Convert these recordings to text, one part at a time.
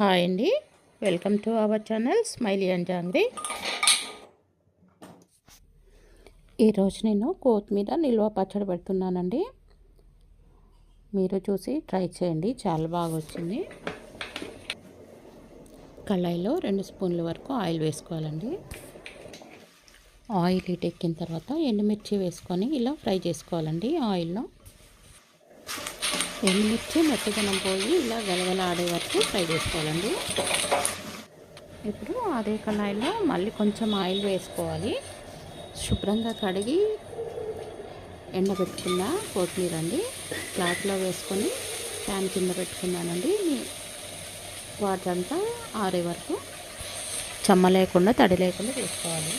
Hi అండి. Welcome to our channel Smiley and Jangri. ఈరోజు నేను కొత్తిమీర నిల్వ పచ్చడి పెడుతున్నానండి. మీరు చూసి ట్రై చేయండి. చాలా బాగా వచ్చింది. కళాయిలో రెండు స్పూన్ల వరకు ఆయిల్ వేసుకోవాలండి. ఆయిల్ ఇటు ఎక్కిన తర్వాత ఎండుమిర్చి వేసుకొని ఇలా ఫ్రై చేసుకోవాలండి ఆయిల్లో ఎండుమిర్చి మెత్తదనం పోయి ఇలా గలగల ఆడే వరకు ఫ్రై చేసుకోవాలండి. ఇప్పుడు అదే కళాయిలో మళ్ళీ కొంచెం ఆయిల్ వేసుకోవాలి. శుభ్రంగా కడిగి ఎండబెట్టుకున్న కొత్తిమీర అండి క్లాత్లో వేసుకొని ఫ్యాన్ కింద పెట్టుకున్నానండి. వాటంతా ఆరే వరకు చెమ్మ లేకుండా తడి లేకుండా వేసుకోవాలి.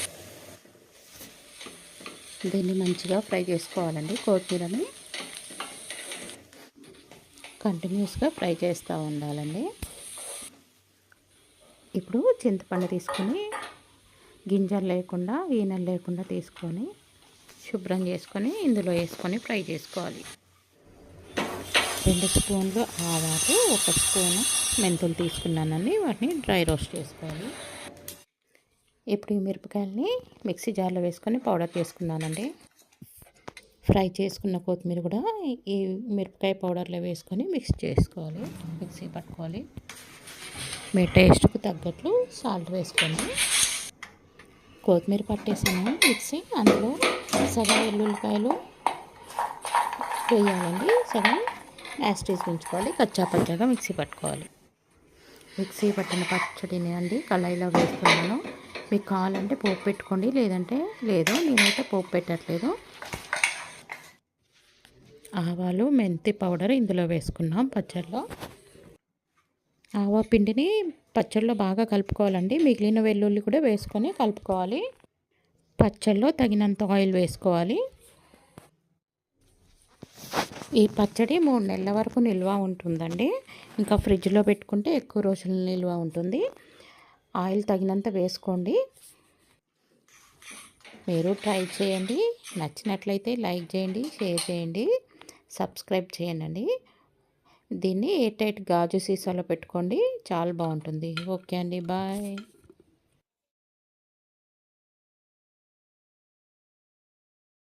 దీన్ని మంచిగా ఫ్రై చేసుకోవాలండి కొత్తిమీరని. కంటిన్యూస్గా ఫ్రై చేస్తూ ఉండాలండి. ఇప్పుడు చింతపండు తీసుకొని గింజలు లేకుండా ఈనెలు లేకుండా తీసుకొని శుభ్రం చేసుకొని ఇందులో వేసుకొని ఫ్రై చేసుకోవాలి. రెండు స్పూన్లు ఆవాలు ఒక స్పూను మెంతులు తీసుకున్నానండి. వాటిని డ్రై రోస్ట్ చేసుకోవాలి. ఇప్పుడు ఈ మిరపకాయలని మిక్సీ జార్లో వేసుకొని పౌడర్ చేసుకున్నానండి. ఫ్రై చేసుకున్న కొత్తిమీర కూడా ఈ మిరపకాయ పౌడర్లో వేసుకొని మిక్స్ చేసుకోవాలి. మిక్సీ పట్టుకోవాలి. మీ టేస్ట్కు తగ్గట్లు సాల్ట్ వేసుకోండి. కొత్తిమీర పట్టేసాను మిక్సీ. అందులో సగం వెల్లుల్లిపాయలు వేయాలండి. సగం యాస్టీస్ ఉంచుకోవాలి. కచ్చా పచ్చాగా మిక్సీ పట్టుకోవాలి. మిక్సీ పట్టిన పచ్చడిని అండి కళాయిలో వేస్తున్నాను. మీకు కావాలంటే పోపు పెట్టుకోండి. లేదంటే లేదు. నేనైతే పోపు పెట్టట్లేదు. ఆవాలు మెంతి పౌడర్ ఇందులో వేసుకున్నాం పచ్చళ్ళలో. ఆవా పిండిని పచ్చళ్ళలో బాగా కలుపుకోవాలండి. మిగిలిన వెల్లుల్లి కూడా వేసుకొని కలుపుకోవాలి. పచ్చళ్ళలో తగినంత ఆయిల్ వేసుకోవాలి. ఈ పచ్చడి మూడు నెలల వరకు నిల్వ ఉంటుందండి. ఇంకా ఫ్రిడ్జ్లో పెట్టుకుంటే ఎక్కువ రోజులు నిల్వ ఉంటుంది. ఆయిల్ తగినంత వేసుకోండి. మీరు ట్రై చేయండి. నచ్చినట్లయితే లైక్ చేయండి షేర్ చేయండి. సబ్స్క్రైబ్ చేయండి. దీన్ని ఎయిట్ ఎయిట్ గాజు సీసాలో పెట్టుకోండి. చాలా బాగుంటుంది. ఓకే అండి. బాయ్.